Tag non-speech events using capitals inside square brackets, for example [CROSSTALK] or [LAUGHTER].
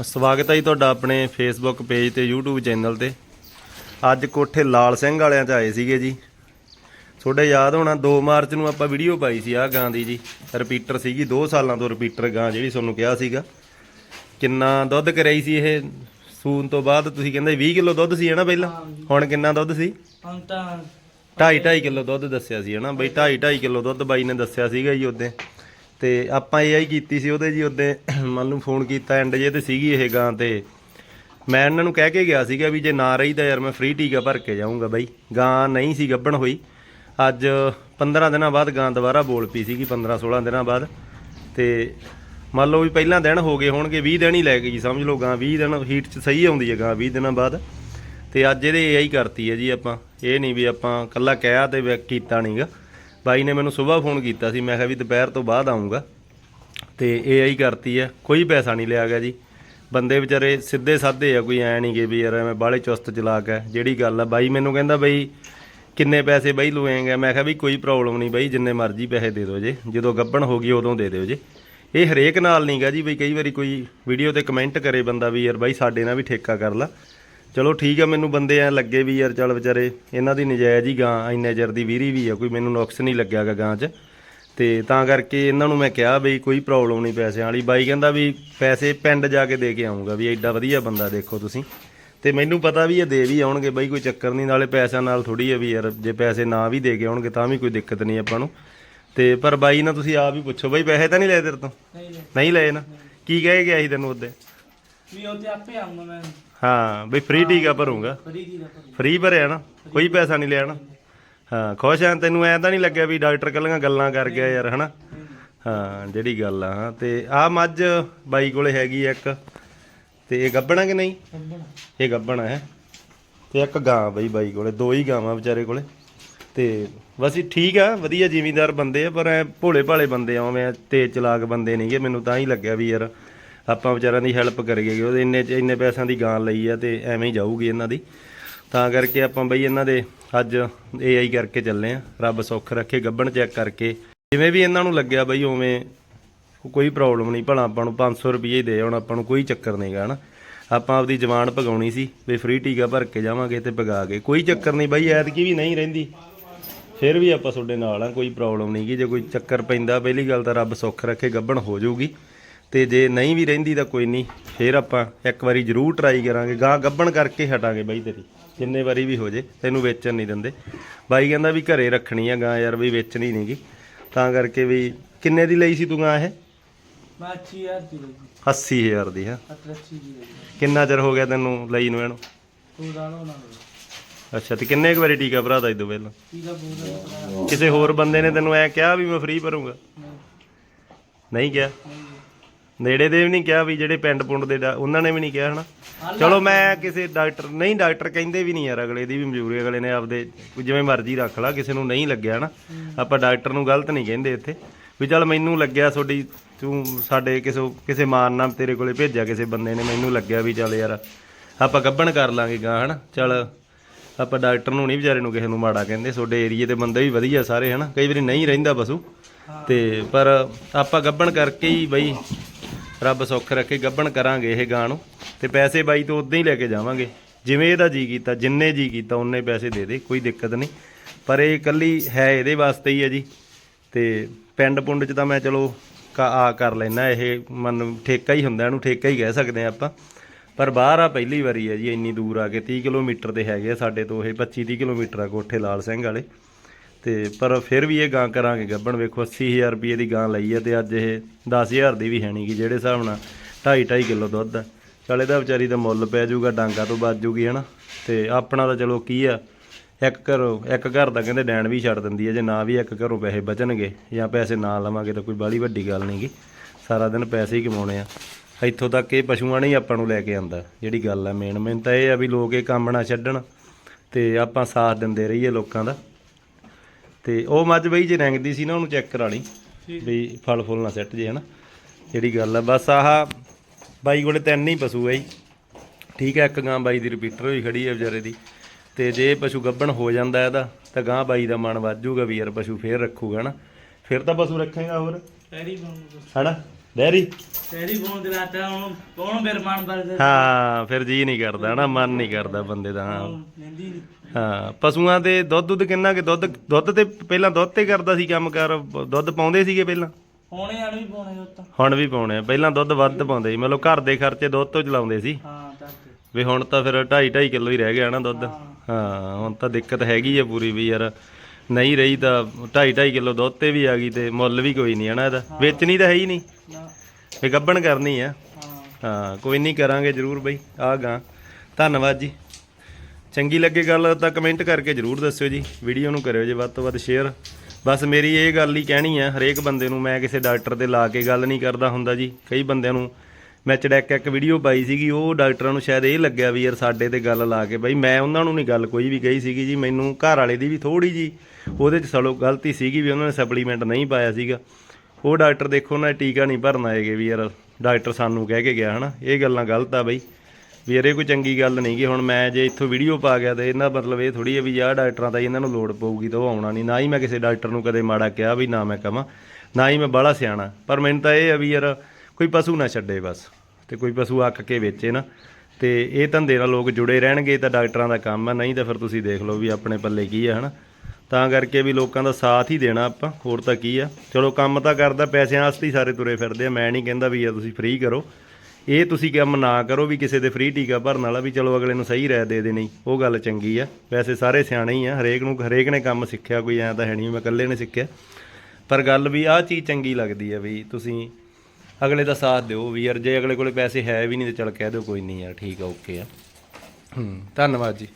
ਸਵਾਗਤ ਹੈ ਜੀ ਤੁਹਾਡਾ ਆਪਣੇ ਫੇਸਬੁੱਕ ਪੇਜ ਤੇ YouTube ਚੈਨਲ ਤੇ। ਅੱਜ ਕੋਠੇ ਲਾਲ ਸਿੰਘ ਵਾਲਿਆਂ ਚ ਆਏ ਸੀਗੇ ਜੀ। ਤੁਹਾਡੇ ਯਾਦ ਹੋਣਾ 2 ਮਾਰਚ ਨੂੰ ਆਪਾਂ ਵੀਡੀਓ ਪਾਈ ਸੀ ਆ ਗਾਂ ਦੀ ਜੀ। ਰਿਪੀਟਰ ਸੀਗੀ 2 ਸਾਲਾਂ ਤੋਂ ਰਿਪੀਟਰ ਗਾਂ ਜਿਹੜੀ ਤੁਹਾਨੂੰ ਕਿਹਾ ਸੀਗਾ। ਕਿੰਨਾ ਦੁੱਧ ਕਰਾਈ ਸੀ ਇਹ? ਸੂਨ ਤੋਂ ਬਾਅਦ ਤੁਸੀਂ ਕਹਿੰਦੇ 20 ਕਿਲੋ ਦੁੱਧ ਸੀ ਹਨਾ ਪਹਿਲਾਂ? ਹੁਣ ਕਿੰਨਾ ਦੁੱਧ ਸੀ? ਹੁਣ ਤਾਂ 2.5 2.5 ਕਿਲੋ ਦੁੱਧ ਦੱਸਿਆ ਸੀ ਹਨਾ ਬਈ 2.5 2.5 ਕਿਲੋ ਦੁੱਧ ਬਾਈ ਨੇ ਦੱਸਿਆ ਸੀਗਾ ਜੀ ਉਹਦੇ। ਤੇ ਆਪਾਂ ਇਹ ਹੀ ਕੀਤੀ ਸੀ ਉਹਦੇ ਜੀ, ਉਹਦੇ [CLEARS THROAT] ਮੰਨ ਨੂੰ ਫੋਨ ਕੀਤਾ ਐਂਡ ਜੇ ਤੇ ਸੀਗੀ ਇਹ ਗਾਂ ਤੇ। ਮੈਂ ਇਹਨਾਂ ਨੂੰ ਕਹਿ ਕੇ ਗਿਆ ਸੀਗਾ ਵੀ ਜੇ ਨਾ ਰਹੀ ਤਾਂ ਯਾਰ, ਮੈਂ ਫ੍ਰੀ ਟੀਕਾ ਭਰ ਕੇ ਜਾਊਂਗਾ ਬਾਈ। ਗਾਂ ਨਹੀਂ ਸੀ ਗੱਭਣ ਹੋਈ। ਅੱਜ 15 ਦਿਨਾਂ ਬਾਅਦ ਗਾਂ ਦੁਬਾਰਾ ਬੋਲ ਪਈ ਸੀਗੀ 15 16 ਦਿਨਾਂ ਬਾਅਦ। ਤੇ ਮੰਨ ਲਓ ਵੀ ਪਹਿਲਾਂ ਦਿਨ ਹੋ ਗਏ ਹੋਣਗੇ 20 ਦਿਨ ਹੀ ਲੈ ਗਈ, ਸਮਝ ਲਓ ਗਾਂ 20 ਦਿਨ ਹੀਟ 'ਚ ਸਹੀ ਆਉਂਦੀ ਹੈ ਗਾਂ 20 ਦਿਨਾਂ ਬਾਅਦ। ਤੇ ਅੱਜ ਇਹਦੇ AI ਕਰਤੀ ਹੈ ਜੀ ਆਪਾਂ। ਇਹ ਨਹੀਂ ਵੀ ਆਪਾਂ ਕੱਲਾ ਕਹਿਆ ਤੇ ਵੀ ਕੀਤਾ ਨਹੀਂਗਾ ਬਾਈ ਨੇ ਮੈਨੂੰ ਸਵੇਰ ਫੋਨ ਕੀਤਾ ਸੀ, ਮੈਂ ਕਿਹਾ ਵੀ ਦੁਪਹਿਰ ਤੋਂ ਬਾਅਦ ਆਉਂਗਾ ਤੇ AI ਕਰਤੀ ਹੈ ਕੋਈ ਪੈਸਾ ਨਹੀਂ ਲਿਆ ਗਿਆ ਜੀ। ਬੰਦੇ ਵਿਚਾਰੇ ਸਿੱਧੇ ਸਾਦੇ ਆ, ਕੋਈ ਐ ਨਹੀਂ ਗੇ ਵੀ ਯਾਰ ਮੈਂ ਬਾਹਲੇ ਚੁਸਤ ਚਲਾਕ ਹੈ ਜਿਹੜੀ ਗੱਲ ਆ। ਬਾਈ ਮੈਨੂੰ ਕਹਿੰਦਾ ਬਈ, ਕਿੰਨੇ ਪੈਸੇ ਬਈ ਲੁਏਗਾ ਮੈਂ ਕਿਹਾ ਵੀ ਕੋਈ ਪ੍ਰੋਬਲਮ ਨਹੀਂ ਬਈ, ਜਿੰਨੇ ਮਰਜ਼ੀ ਪੈਸੇ ਦੇ ਦਿਓ ਜੇ। ਜਦੋਂ ਗੱਬਣ ਹੋ ਗਈ, ਉਦੋਂ ਦੇ ਦਿਓ ਜੇ। ਇਹ ਹਰੇਕ ਨਾਲ ਨਹੀਂਗਾ ਜੀ ਬਈ ਕਈ ਵਾਰੀ ਕੋਈ ਵੀਡੀਓ ਤੇ ਕਮੈਂਟ ਕਰੇ ਬੰਦਾ ਵੀ ਯਾਰ ਬਾਈ ਸਾਡੇ ਨਾਲ ਵੀ ਠੇਕਾ ਕਰ ਲਾ। ਚਲੋ ਠੀਕ ਆ ਮੈਨੂੰ ਬੰਦੇ ਐ ਲੱਗੇ ਵੀ ਯਾਰ ਚੱਲ ਵਿਚਾਰੇ ਇਹਨਾਂ ਦੀ ਨਜਾਇਜ਼ ਹੀ ਗਾਂ ਇੰਨੇ ਚਿਰ ਦੀ ਵੀਰੀ ਵੀ ਆ ਕੋਈ ਮੈਨੂੰ ਨੁਕਸ ਨਹੀਂ ਲੱਗਿਆਗਾ ਗਾਂ 'ਚ। ਤੇ ਤਾਂ ਕਰਕੇ ਇਹਨਾਂ ਨੂੰ ਮੈਂ ਕਿਹਾ ਬਈ ਕੋਈ ਪ੍ਰੋਬਲਮ ਨਹੀਂ ਪੈਸਿਆਂ ਵਾਲੀ। ਬਾਈ ਕਹਿੰਦਾ ਵੀ ਪੈਸੇ ਪਿੰਡ ਜਾ ਕੇ ਦੇ ਕੇ ਆਉਂਗਾ ਵੀ ਐਡਾ ਵਧੀਆ ਬੰਦਾ ਦੇਖੋ ਤੁਸੀਂ। ਤੇ ਮੈਨੂੰ ਪਤਾ ਵੀ ਇਹ ਦੇ ਵੀ ਆਉਣਗੇ ਬਾਈ ਕੋਈ ਚੱਕਰ ਨਹੀਂ ਨਾਲੇ ਪੈਸਿਆਂ ਨਾਲ ਥੋੜੀ ਆ ਵੀ ਯਾਰ ਜੇ ਪੈਸੇ ਨਾ ਵੀ ਦੇ ਕੇ ਆਉਣਗੇ ਤਾਂ ਵੀ ਕੋਈ ਦਿੱਕਤ ਨਹੀਂ ਆਪਾਂ ਨੂੰ। ਤੇ ਪਰ ਬਾਈ ਨਾਲ ਤੁਸੀਂ ਆਪ ਹੀ ਪੁੱਛੋ ਬਾਈ ਪੈਸੇ ਤਾਂ ਨਹੀਂ ਲਏ ਤੇਰੇ ਤੋਂ? ਨਹੀਂ ਲਏ। ਨਾ? ਕੀ ਕਹਿ ਗਿਆ ਸੀ ਤੈਨੂੰ ਉਹਦੇ? ਵੀ ਉਹ ਤੇ ਆਪੇ ਆਉਂਗਾ ਮੈਂ। ਹਾਂ ਬਈ ਫ੍ਰੀ ਟੀਕਾ ਭਰੂੰਗਾ। ਫਰੀ ਭਰਿਆ ਨਾ ਕੋਈ ਪੈਸਾ ਨਹੀਂ ਲਿਆ ਨਾ। ਹਾਂ ਖੁਸ਼ ਆਂ ਤੈਨੂੰ ਐਂ ਤਾਂ ਨਹੀਂ ਲੱਗਿਆ ਵੀ ਡਾਕਟਰ ਕੱਲੀਆਂ ਗੱਲਾਂ ਕਰ ਗਿਆ ਯਾਰ ਹਨਾ? ਹਾਂ ਜਿਹੜੀ ਗੱਲ ਆ ਹਾਂ ਤੇ ਆ ਮੱਝ ਬਾਈ ਕੋਲੇ ਹੈਗੀ ਇੱਕ। ਤੇ ਇਹ ਗੱਬਣਾ ਕਿ ਨਹੀਂ? ਇਹ ਗੱਬਣਾ ਹੈ। ਤੇ ਇੱਕ ਗਾਂ ਬਈ ਬਾਈ ਕੋਲੇ ਦੋ ਹੀ ਗਾਵਾਂ ਵਿਚਾਰੇ ਕੋਲੇ। ਤੇ ਬਸ ਇਹ ਠੀਕ ਆ ਵਧੀਆ ਜ਼ਿਮੀਂਦਾਰ ਬੰਦੇ ਆ ਪਰ ਐ ਭੋਲੇ ਭਾਲੇ ਬੰਦੇ ਆ ਉਵੇਂ ਤੇਜ਼ ਚਲਾਕ ਬੰਦੇ ਨਹੀਂਗੇ ਮੈਨੂੰ ਤਾਂ ਹੀ ਲੱਗਿਆ ਵੀ ਯਾਰ ਆਪਾਂ ਵਿਚਾਰਿਆਂ ਦੀ ਹੈਲਪ ਕਰੀਏ ਕਿ ਉਹਦੇ ਇੰਨੇ ਇੰਨੇ ਪੈਸਿਆਂ ਦੀ ਗਾਂ ਲਈ ਆ ਤੇ ਐਵੇਂ ਹੀ ਜਾਊਗੀ ਇਹਨਾਂ ਦੀ। ਤਾਂ ਕਰਕੇ ਆਪਾਂ ਬਈ ਇਹਨਾਂ ਦੇ ਅੱਜ AI ਕਰਕੇ ਚੱਲੇ ਆ। ਰੱਬ ਸੁੱਖ ਰੱਖੇ ਗੱਬਣ ਚੈੱਕ ਕਰਕੇ। ਜਿਵੇਂ ਵੀ ਇਹਨਾਂ ਨੂੰ ਲੱਗਿਆ ਬਈ ਉਵੇਂ ਕੋਈ ਪ੍ਰੋਬਲਮ ਨਹੀਂ, ਭਲਾ ਆਪਾਂ ਨੂੰ 500 ਰੁਪਏ ਹੀ ਦੇ ਹੁਣ ਆਪਾਂ ਨੂੰ ਕੋਈ ਚੱਕਰ ਨਹੀਂਗਾ ਹਨਾ। ਆਪਾਂ ਆਪਦੀ ਜਵਾਨ ਭਗਾਉਣੀ ਸੀ, ਵੀ ਫ੍ਰੀ ਟੀਕਾ ਭਰ ਕੇ ਜਾਵਾਂਗੇ ਤੇ ਭਗਾ ਕੇ। ਕੋਈ ਚੱਕਰ ਨਹੀਂ ਬਾਈ, ਐਤਕੀ ਵੀ ਨਹੀਂ ਰਹਿੰਦੀ। ਫਿਰ ਵੀ ਆਪਾਂ ਤੁਹਾਡੇ ਨਾਲ ਆ, ਕੋਈ ਪ੍ਰੋਬਲਮ ਨਹੀਂ ਗੀ। ਜੇ ਕੋਈ ਚੱਕਰ ਪੈਂਦਾ, ਪਹਿਲੀ ਗੱਲ ਤਾਂ ਰੱਬ ਸੁੱਖ ਰੱਖੇ ਗੱਬਣ ਹੋ ਜਾਊਗੀ। ਤੇ ਜੇ ਨਹੀਂ ਵੀ ਰਹਿੰਦੀ ਤਾਂ ਕੋਈ ਨਹੀਂ ਫਿਰ ਆਪਾਂ ਇੱਕ ਵਾਰੀ ਜ਼ਰੂਰ ਟਰਾਈ ਕਰਾਂਗੇ। ਗਾਂ ਗੱਬਣ ਕਰਕੇ ਹਟਾਂਗੇ ਬਾਈ ਤੇਰੀ। ਜਿੰਨੇ ਵਾਰੀ ਵੀ ਹੋ ਜੇ ਤੈਨੂੰ ਵੇਚਣ ਨਹੀਂ ਦਿੰਦੇ। ਬਾਈ ਕਹਿੰਦਾ ਵੀ ਘਰੇ ਰੱਖਣੀ ਆ ਗਾਂ ਯਾਰ ਵੀ ਵੇਚਣੀ ਨਹੀਂਗੀ ਤਾਂ ਕਰਕੇ ਵੀ ਕਿੰਨੇ ਦੀ ਲਈ ਸੀ ਤੂੰ ਗਾਂ ਇਹ? ਮੈਂ ਅੱਛੀ ਯਾਰ ਦੀ ਲਈ 80000 ਦੀ ਹੈ। ਅੱਛੀ ਦੀ ਲਈ ਕਿੰਨਾ ਚਿਰ ਹੋ ਗਿਆ ਤੈਨੂੰ ਲਈ ਨੂੰ ਇਹਨੂੰ? ਤੂੰ ਨਾ ਅੱਛਾ ਤੇ ਕਿੰਨੇ ਕੁ ਵਾਰੀ ਟੀਕਾ ਭਰਾਦਾ ਇਦੋਂ ਪਹਿਲਾਂ? ਕਿਸੇ ਹੋਰ ਬੰਦੇ ਨੇ ਤੈਨੂੰ ਐ ਕਿਹਾ ਵੀ ਮੈਂ ਫ੍ਰੀ ਭਰੂੰਗਾ? ਨਹੀਂ। ਕਿਹਾ? ਨੇੜੇ ਦੇ ਵੀ ਨਹੀਂ ਕਿਹਾ ਵੀ ਜਿਹੜੇ ਪਿੰਡ ਪੁੰਡ ਦੇ ਡਾ- ਉਹਨਾਂ ਨੇ ਵੀ ਨਹੀਂ ਕਿਹਾ ਹਨਾ। ਚਲੋ ਮੈਂ ਕਿਸੇ ਡਾਕਟਰ ਨਹੀਂ ਡਾਕਟਰ ਕਹਿੰਦੇ ਵੀ ਨਹੀਂ ਯਾਰ ਅਗਲੇ ਦੀ ਵੀ ਮਨਜ਼ੂਰੀ, ਅਗਲੇ ਨੇ ਆਪਦੇ ਜਿਵੇਂ ਮਰਜ਼ੀ ਰੱਖ ਲਾ, ਕਿਸੇ ਨੂੰ ਨਹੀਂ ਲੱਗਿਆ ਨਾ ਆਪਾਂ ਡਾਕਟਰ ਨੂੰ ਗਲਤ ਨਹੀਂ ਕਹਿੰਦੇ ਇੱਥੇ। ਵੀ ਚੱਲ ਮੈਨੂੰ ਲੱਗਿਆ ਤੁਹਾਡੀ ਤੂੰ ਸਾਡੇ ਕਿਸੇ ਕਿਸੇ ਮਾਨ ਨਾਲ ਤੇਰੇ ਕੋਲੇ ਭੇਜਿਆ ਕਿਸੇ ਬੰਦੇ ਨੇ, ਮੈਨੂੰ ਲੱਗਿਆ ਵੀ ਚੱਲ ਯਾਰ ਆਪਾਂ ਗੱਭਣ ਕਰ ਲਾਂਗੇ ਗਾਂ ਹਨਾ। ਚੱਲ ਆਪਾਂ ਡਾਕਟਰ ਨੂੰ ਨਹੀਂ ਵਿਚਾਰੇ ਨੂੰ ਕਿਸੇ ਨੂੰ ਮਾੜਾ ਕਹਿੰਦੇ, ਤੁਹਾਡੇ ਏਰੀਏ ਦੇ ਬੰਦੇ ਵੀ ਵਧੀਆ ਸਾਰੇ ਹਨਾ। ਕਈ ਵਾਰੀ ਨਹੀਂ ਰਹਿੰਦਾ ਪਸ਼ੂ। ਤੇ ਪਰ ਆਪਾਂ ਗੱਭਣ ਕਰਕੇ ਹੀ ਬਈ ਰੱਬ ਸੁੱਖ ਰੱਖੇ, ਗੱਭਣ ਕਰਾਂਗੇ ਇਹ ਗਾਂ ਨੂੰ। ਤੇ ਪੈਸੇ ਬਾਈ ਤੋਂ ਉਦਾਂ ਹੀ ਲੈ ਕੇ ਜਾਵਾਂਗੇ। ਜਿਵੇਂ ਇਹਦਾ ਜੀ ਕੀਤਾ, ਜਿੰਨੇ ਜੀ ਕੀਤਾ, ਉਹਨੇ ਪੈਸੇ ਦੇ ਦੇ, ਕੋਈ ਦਿੱਕਤ ਨਹੀਂ। ਪਰ ਇਹ ਇਕੱਲੀ ਹੈ ਇਹਦੇ ਵਾਸਤੇ ਹੀ ਹੈ ਜੀ। ਤੇ ਪਿੰਡ ਪੁੰਡ 'ਚ ਤਾਂ ਮੈਂ ਚਲੋ ਕ- ਆ ਕਰ ਲੈਣਾ ਇਹ ਮਨ ਠੇਕਾ ਹੀ ਹੁੰਦਾ, ਇਹਨੂੰ ਠੇਕਾ ਹੀ ਕਹਿ ਸਕਦੇ ਆ ਆਪਾਂ। ਪਰ ਬਾਹਰ ਆ ਪਹਿਲੀ ਵਾਰੀ ਹੈ ਜੀ, ਇੰਨੀ ਦੂਰ ਆ ਕੇ 30 ਕਿਲੋਮੀਟਰ ਦੇ ਹੈਗੇ ਆ ਸਾਡੇ ਤੋਂ ਇਹ 25 30 ਕਿਲੋਮੀਟਰ ਆ ਕੋਠੇ ਲਾਲ ਸਿੰਘ ਵਾਲੇ। ਤੇ ਪਰ ਫਿਰ ਵੀ ਇਹ ਗਾਂ ਕਰਾਂਗੇ, ਗੱਬਣ ਵੇਖੋ 80000 ਰੁਪਏ ਦੀ ਗਾਂ ਲਈ ਹੈ ਤੇ ਅੱਜ ਇਹ 10000 ਦੀ ਵੀ ਹੈ ਨਹੀਂ ਨਹੀਂਗੀ ਜਿਹੜੇ ਹਿਸਾਬ ਨਾਲ 2.5 2.5 ਕਿਲੋ ਦੁੱਧ ਆ। ਚਲ ਇਹਦਾ ਵਿਚਾਰੀ ਦਾ ਮੁੱਲ ਪੈ ਜਾਊਗਾ, ਡਾਂਗਾ ਤੋਂ ਬਚ ਜੂਗੀ ਹਨਾ? ਤੇ ਆਪਣਾ ਤਾਂ ਚਲੋ ਕੀ ਆ, ਇੱਕ ਘਰੋਂ, ਇੱਕ ਘਰ ਦਾ ਕਹਿੰਦੇ ਡੈਣ ਵੀ ਛੱਡ ਦਿੰਦੀ ਹੈ ਜੇ ਨਾ ਵੀ ਇੱਕ ਘਰੋਂ ਪੈਸੇ ਬਚਣਗੇ ਜਾਂ ਪੈਸੇ ਨਾ ਲਵਾਂਗੇ ਤਾਂ ਕੋਈ ਬਾਲੀ ਵੱਡੀ ਗੱਲ ਨਹੀਂਗੀ ਸਾਰਾ ਦਿਨ ਪੈਸੇ ਹੀ ਕਮਾਉਣੇ ਆ। ਇੱਥੋਂ ਤੱਕ ਇਹ ਪਸ਼ੂਆਂ ਨੇ ਹੀ ਆਪਾਂ ਨੂੰ ਲੈ ਕੇ ਆਂਦਾ, ਜਿਹੜੀ ਗੱਲ ਆ ਮੇਨ ਮੇਨ ਤਾਂ ਇਹ ਆ ਵੀ ਲੋਕ ਇਹ ਕੰਮ ਨਾ ਛੱਡਣ ਤੇ ਆਪਾਂ ਸਾਥ ਦਿੰਦੇ ਰਹੀਏ ਲੋਕਾਂ ਦਾ। ਤੇ ਉਹ ਮੱਝ ਬਈ ਜੇ ਰੰਗਦੀ ਸੀ ਨਾ ਉਹਨੂੰ ਚੈੱਕ ਕਰਾ ਲਈ। ਵੀ ਫਲ ਫੁੱਲ ਨਾ ਸੱਟ ਜੇ ਹਨਾ। ਜਿਹੜੀ ਗੱਲ ਆ ਬਸ ਆਹ ਬਾਈ ਕੋਲੇ ਤਿੰਨ ਹੀ ਪਸ਼ੂ ਆ ਜੀ। ਠੀਕ ਹੈ ਇੱਕ ਗਾਂ ਬਾਈ ਦੀ ਰਿਪੀਟਰ ਹੋਈ ਖੜੀ ਹੈ ਵਿਚਾਰੇ ਦੀ। ਤੇ ਜੇ ਪਸ਼ੂ ਗੱਭਣ ਹੋ ਜਾਂਦਾ ਇਹਦਾ ਤਾਂ ਗਾਂ ਬਾਈ ਦਾ ਮਨ ਵੱਜੂਗਾ ਵੀ ਯਾਰ ਪਸ਼ੂ ਫੇਰ ਰੱਖੂਗਾ ਨਾ ਫਿਰ ਤਾਂ ਪਸ਼ੂ ਰੱਖੇਗਾ ਹੋਰ। ਹਨਾ? ਡੈਰੀ ਤੇਰੀ ਫੋਨ ਦਿਲਾਤਾ ਹੁਣ ਕੌਣ ਫਿਰ ਮੰਨਦਾ ਤੇ ਹਾਂ ਫਿਰ ਜੀ ਨਹੀਂ ਕਰਦਾ ਨਾ ਮਨ ਨਹੀਂ ਕਰਦਾ ਬੰਦੇ ਦਾ ਹਾਂ। ਲੈਂਦੀ ਨਹੀਂ। ਹਾਂ ਪਸ਼ੂਆਂ ਦੇ ਦੁੱਧ ਦੁੱਧ ਕਿੰਨਾ ਕਿ ਦੁੱਧ ਦੁੱਧ ਤੇ ਪਹਿਲਾਂ ਦੁੱਧ ਤੇ ਕਰਦਾ ਸੀ ਕੰਮ ਕਰ ਦੁੱਧ ਪਾਉਂਦੇ ਸੀਗੇ ਪਹਿਲਾਂ? ਪੌਣੇ ਆਣ ਵੀ ਪਾਉਣੇ ਉਹ ਤਾਂ। ਹੁਣ ਵੀ ਪਾਉਣੇ ਆ ਪਹਿਲਾਂ ਦੁੱਧ ਵੱਧ ਪਾਉਂਦੇ ਸੀ ਮਤਲਬ ਘਰ ਦੇ ਖਰਚੇ ਦੁੱਧ ਤੋਂ ਚਲਾਉਂਦੇ ਸੀ। ਹਾਂ ਤਾਂ ਤੇ। ਵੀ ਹੁਣ ਤਾਂ ਫਿਰ 2.5 2.5 ਕਿਲੋ ਹੀ ਰਹਿ ਗਿਆ ਨਾ ਦੁੱਧ। ਹਾਂ ਹੁਣ ਤਾਂ ਦਿੱਕਤ ਹੈਗੀ ਆ ਪੂਰੀ ਵੀ ਯਾਰ। ਨਹੀਂ ਰਹੀ ਤਾਂ 2.5 2.5 ਕਿਲੋ ਦੁੱਧ ਤੇ ਵੀ ਆ ਗਈ ਤੇ ਮੁੱਲ ਵੀ ਕੋਈ ਨਹੀਂ ਹਨਾ ਇਹਦਾ। ਵੇਚਣੀ ਤਾਂ ਹੈ ਹੀ ਨਹੀਂ। ਨਾ। ਇਹ ਗੱਬਣ ਕਰਨੀ ਆ। ਹਾਂ। ਹਾਂ ਕੋਈ ਨਹੀਂ ਕਰਾਂਗੇ ਜਰੂਰ ਬਈ ਆ ਗਾ। ਧੰਨਵਾਦ ਜੀ। ਚੰਗੀ ਲੱਗੇ ਗੱਲ ਤਾਂ ਕਮੈਂਟ ਕਰਕੇ ਜਰੂਰ ਦੱਸਿਓ ਜੀ ਵੀਡੀਓ ਨੂੰ ਕਰਿਓ ਜੀ ਵੱਧ ਤੋਂ ਵੱਧ ਸ਼ੇਅਰ। ਬਸ ਮੇਰੀ ਇਹ ਗੱਲ ਹੀ ਕਹਿਣੀ ਆ ਹਰੇਕ ਬੰਦੇ ਨੂੰ ਮੈਂ ਕਿਸੇ ਡਾਕਟਰ ਦੇ ਲਾ ਕੇ ਗੱਲ ਨਹੀਂ ਕਰਦਾ ਹੁੰਦਾ ਜੀ ਕਈ ਬੰਦਿਆਂ ਨੂੰ ਮੈਂ ਚੜੈਕ ਇੱਕ ਵੀਡੀਓ ਪਾਈ ਸੀਗੀ, ਉਹ ਡਾਕਟਰਾਂ ਨੂੰ ਸ਼ਾਇਦ ਇਹ ਲੱਗਿਆ ਵੀ ਯਾਰ ਸਾਡੇ ਤੇ ਗੱਲ ਲਾ ਕੇ ਬਈ ਮੈਂ ਉਹਨਾਂ ਨੂੰ ਨਹੀਂ ਗੱਲ ਕੋਈ ਵੀ ਕਹੀ ਸੀਗੀ ਜੀ, ਮੈਨੂੰ ਘਰ ਵਾਲੇ ਦੀ ਵੀ ਥੋੜੀ ਜੀ, ਉਹਦੇ ਚ ਸਲੋ ਗਲਤੀ ਸੀਗੀ ਵੀ ਉਹਨਾਂ ਨੇ ਸਪਲੀਮੈਂਟ ਨਹੀਂ ਪਾਇਆ ਸੀਗਾ। ਉਹ ਡਾਕਟਰ ਦੇਖੋ ਨਾ, ਟੀਕਾ ਨਹੀਂ ਭਰਨ ਆਏਗੇ ਵੀ ਯਾਰ ਡਾਕਟਰ ਸਾਨੂੰ ਕਹਿ ਕੇ ਗਿਆ ਹਨਾ, ਇਹ ਗੱਲਾਂ ਗਲਤ ਆ ਬਾਈ। ਵੀ ਯਾਰ ਇਹ ਕੋਈ ਚੰਗੀ ਗੱਲ ਨਹੀਂ ਕਿ ਹੁਣ ਮੈਂ ਜੇ ਇੱਥੋਂ ਵੀਡੀਓ ਪਾ ਗਿਆ ਤੇ ਇਹਨਾਂ ਮਤਲਬ ਇਹ ਥੋੜੀ ਹੈ ਵੀ ਯਾਰ ਡਾਕਟਰਾਂ ਦਾ ਇਹਨਾਂ ਨੂੰ ਲੋੜ ਪਊਗੀ ਤਾਂ ਉਹ ਆਉਣਾ ਨਹੀਂ। ਨਾ ਹੀ ਮੈਂ ਕਿਸੇ ਡਾਕਟਰ ਨੂੰ ਕਦੇ ਮਾੜਾ ਕਿਹਾ ਵੀ ਨਾ ਮੈਂ ਕਹਾਂ, ਨਾ ਹੀ ਮੈਂ ਬਾਹਲਾ ਸਿਆਣਾ। ਪਰ ਮੈਨੂੰ ਤਾਂ ਇਹ ਆ ਵੀ ਯਾਰ ਕੋਈ ਪਸ਼ੂ ਨਾ ਛੱਡੇ ਬਸ, ਤੇ ਕੋਈ ਪਸ਼ੂ ਅੱਕ ਕੇ ਵੇਚੇ ਨਾ। ਤੇ ਇਹ ਧੰਦੇ ਨਾਲ ਲੋਕ ਜੁੜੇ ਰਹਿਣਗੇ ਤਾਂ ਡਾਕਟਰਾਂ ਦਾ ਕੰਮ ਆ, ਨਹੀਂ ਤਾਂ ਫਿਰ ਤੁਸੀਂ ਦੇਖ ਲਓ ਵੀ ਆਪਣੇ ਪੱਲੇ ਕੀ ਆ, ਹਨਾ। ਤਾਂ ਕਰਕੇ ਵੀ ਲੋਕਾਂ ਦਾ ਸਾਥ ਹੀ ਦੇਣਾ ਆਪਾਂ, ਹੋਰ ਤਾਂ ਕੀ ਆ। ਚਲੋ ਕੰਮ ਤਾਂ ਕਰਦਾ, ਪੈਸਿਆਂ ਵਾਸਤੇ ਹੀ ਸਾਰੇ ਤੁਰੇ ਫਿਰਦੇ ਆ, ਮੈਂ ਨਹੀਂ ਕਹਿੰਦਾ ਵੀ ਆ ਤੁਸੀਂ ਫ੍ਰੀ ਕਰੋ। ਇਹ ਤੁਸੀਂ ਕੰਮ ਨਾ ਕਰੋ ਵੀ ਕਿਸੇ ਦੇ ਫ੍ਰੀ ਟੀਕਾ ਭਰਨ ਵਾਲਾ ਵੀ ਚਲੋ ਅਗਲੇ ਨੂੰ ਸਹੀ ਰਾਇ ਦੇ ਦੇਣੀ, ਉਹ ਗੱਲ ਚੰਗੀ ਆ। ਵੈਸੇ ਸਾਰੇ ਸਿਆਣੇ ਹੀ ਆ, ਹਰੇਕ ਨੂੰ, ਹਰੇਕ ਨੇ ਕੰਮ ਸਿੱਖਿਆ, ਕੋਈ ਐਂ ਤਾਂ ਹੈ ਨਹੀਂ ਮੈਂ ਇਕੱਲੇ ਨੇ ਸਿੱਖਿਆ। ਪਰ ਗੱਲ ਵੀ ਆਹ ਚੀਜ਼ ਚੰਗੀ ਲੱਗਦੀ ਆ ਵੀ ਤੁਸੀਂ ਅਗਲੇ ਦਾ ਸਾਥ ਦਿਓ ਵੀ ਯਾਰ ਜੇ ਅਗਲੇ ਕੋਲੇ ਪੈਸੇ ਹੈ ਵੀ ਨਹੀਂ ਤੇ ਚਲ ਕਹਿ ਦਿਓ ਕੋਈ ਨਹੀਂ ਯਾਰ, ਠੀਕ ਆ ਓਕੇ ਆ। ਹੂੰ, ਧੰਨਵਾਦ ਜੀ।